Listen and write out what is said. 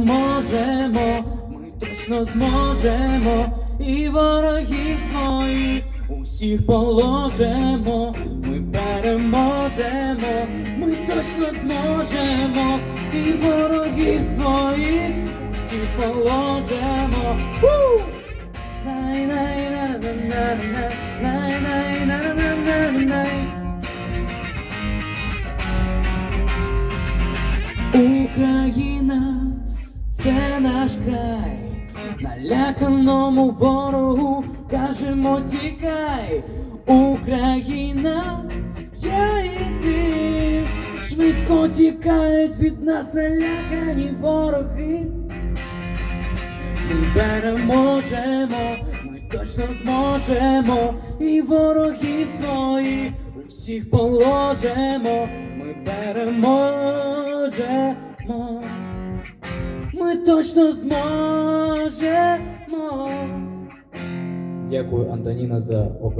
Можемо, ми точно зможемо, і ворогів своїх усіх положимо, ми переможемо, ми точно зможемо, і ворогів своїх усіх положимо. Україна це наш край, наляканому ворогу кажемо тікай, Україна, я і ти, швидко тікають від нас налякані вороги. Ми переможемо, ми точно зможемо, і ворогів своїх усіх положимо, ми переможемо, ми точно зможемо. Дякую, Антоніна, за операцію.